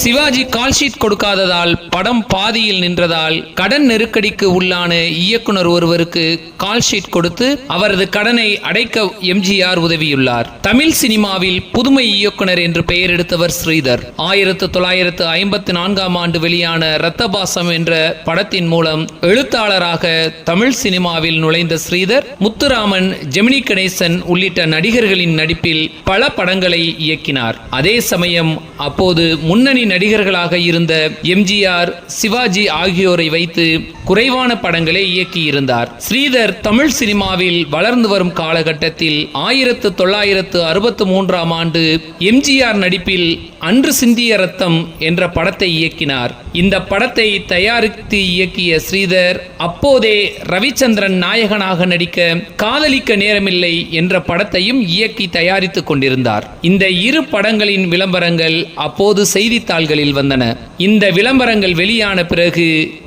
Sivaji call sheet கொடுக்காததால் படம் பாதியில் நின்றதால் கடன் நெருக்கடிக்கு உள்ளான இயக்குனர் ஒருவருக்கு கால்ஷீட் கொடுத்து அவரது கடனை அடைக்க எம்ஜிஆர் உதவியுள்ளார். தமிழ் சினிமாவில் புதுமை இயக்குனர் என்று பெயர் எடுத்தவர் ஸ்ரீதர். ஆயிரத்து தொள்ளாயிரத்து ஐம்பத்தி நான்காம் ஆண்டு வெளியான ரத்தபாசம் என்ற படத்தின் மூலம் எழுத்தாளராக தமிழ் சினிமாவில் நுழைந்த ஸ்ரீதர் முத்துராமன் ஜெமினி கணேசன் உள்ளிட்ட நடிகர்களின் நடிப்பில் பல படங்களை இயக்கினார். அதே சமயம் அப்போது முன்னணி நடிகர்களாக இருந்த எம்ஜிஆர் சிவாஜி ஆகியோரை வைத்து குறைவான படங்களை இயக்கியிருந்தார். ஸ்ரீதர் தமிழ் சினிமாவில் வளர்ந்து வரும் காலகட்டத்தில் ஆயிரத்து தொள்ளாயிரத்து அறுபத்து மூன்றாம் ஆண்டு எம்ஜிஆர் நடிப்பில் அன்று சிந்திய ரத்தம் என்ற படத்தை இயக்கினார். இந்த படத்தை தயாரித்து இயக்கிய ஸ்ரீதர் அப்போதே ரவிச்சந்திரன் நாயகனாக நடிக்க காதலிக்க நேரமில்லை என்ற படத்தையும் இயக்கி தயாரித்துக் கொண்டிருந்தார். இந்த இரு படங்களின் விளம்பரங்கள் அப்போது செய்தித்தாள்களில் வந்தன. இந்த விளம்பரங்கள் வெளியான பிறகு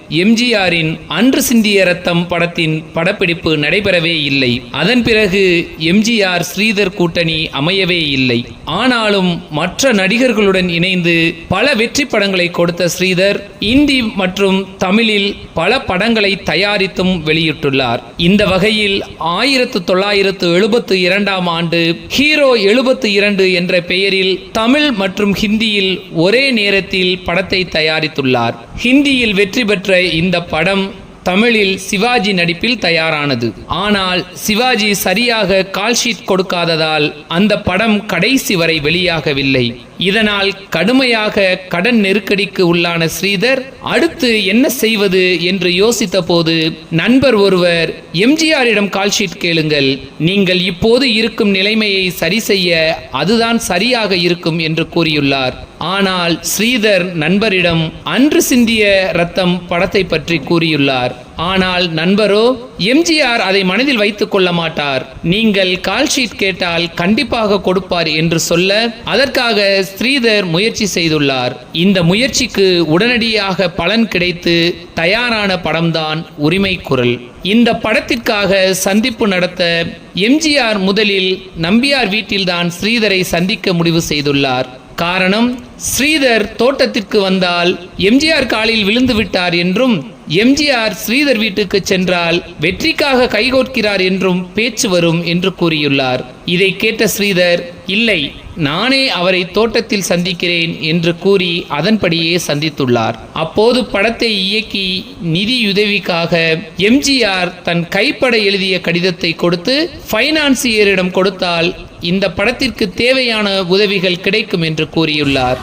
எம்ஜிஆரின் அன்று சிந்திய ரத்தம் படத்தின் படப்பிடிப்பு நடைபெறவே இல்லை. அதன் பிறகு எம்ஜிஆர் ஸ்ரீதர் கூட்டணி அமையவே இல்லை. ஆனாலும் மற்ற நடிகர்களுடன் இணைந்து பல வெற்றி படங்களை கொடுத்த ஸ்ரீதர் இந்தி மற்றும் தமிழில் பல படங்களை தயாரித்தும் வெளியிட்டுள்ளார். இந்த வகையில் ஆயிரத்து தொள்ளாயிரத்து எழுபத்து இரண்டாம் ஆண்டு ஹீரோ எழுபத்து இரண்டு என்ற பெயரில் தமிழ் மற்றும் ஹிந்தியில் ஒரே நேரத்தில் படத்தை தயாரித்துள்ளார். ஹிந்தியில் வெற்றி பெற்ற இந்த படம் தமிழில் சிவாஜி நடிப்பில் தயாரானது. ஆனால் சிவாஜி சரியாக கால்ஷீட் கொடுக்காததால் அந்த படம் கடைசி வரை வெளியாகவில்லை. இதனால் கடுமையாக கடன் நெருக்கடிக்கு உள்ளான ஸ்ரீதர் அடுத்து என்ன செய்வது என்று யோசித்த போது நண்பர் ஒருவர் எம்ஜிஆரிடம் கால்ஷீட் கேளுங்கள் நீங்கள் இப்போது இருக்கும் நிலைமையை சரி செய்ய அதுதான் சரியாக இருக்கும் என்று கூறியுள்ளார். ஆனால் ஸ்ரீதர் நண்பரிடம் அன்று சிந்திய ரத்தம் படத்தை பற்றி கூறியுள்ளார். ஆனால் நண்பரோ எம்ஜிஆர் அதை மனதில் வைத்துக் கொள்ள மாட்டார். நீங்கள் கால்ஷீட் கேட்டால் கண்டிப்பாக கொடுப்பார் என்று சொல்ல அதற்காக ஸ்ரீதர் முயற்சி செய்துள்ளார். இந்த முயற்சிக்கு உடனடியாக பலன் கிடைத்து தயாரான படம்தான் உரிமை குரல். இந்த படத்திற்காக சந்திப்பு நடத்த எம்ஜிஆர் முதலில் நம்பியார் வீட்டில்தான் ஸ்ரீதரை சந்திக்க முடிவு செய்துள்ளார். காரணம் ஸ்ரீதர் தோட்டத்திற்கு வந்தால் எம்ஜிஆர் காலில் விழுந்து விட்டார் என்றும் எம்ஜிஆர் ஸ்ரீதர் வீட்டுக்கு சென்றால் வெற்றிக்காக கைகோர்க்கிறார் என்றும் பேச்சு வரும் என்று கூறியுள்ளார். இதை கேட்ட ஸ்ரீதர் இல்லை நானே அவரை தோட்டத்தில் சந்திக்கிறேன் என்று கூறி அதன்படியே சந்தித்துள்ளார். அப்போது படத்தை இயக்கி நிதியுதவிக்காக எம்ஜிஆர் தன் கைப்பட எழுதிய கடிதத்தை கொடுத்து ஃபைனான்சியரிடம் கொடுத்தால் இந்த படத்திற்கு தேவையான உதவிகள் கிடைக்கும் என்று கூறியுள்ளார்.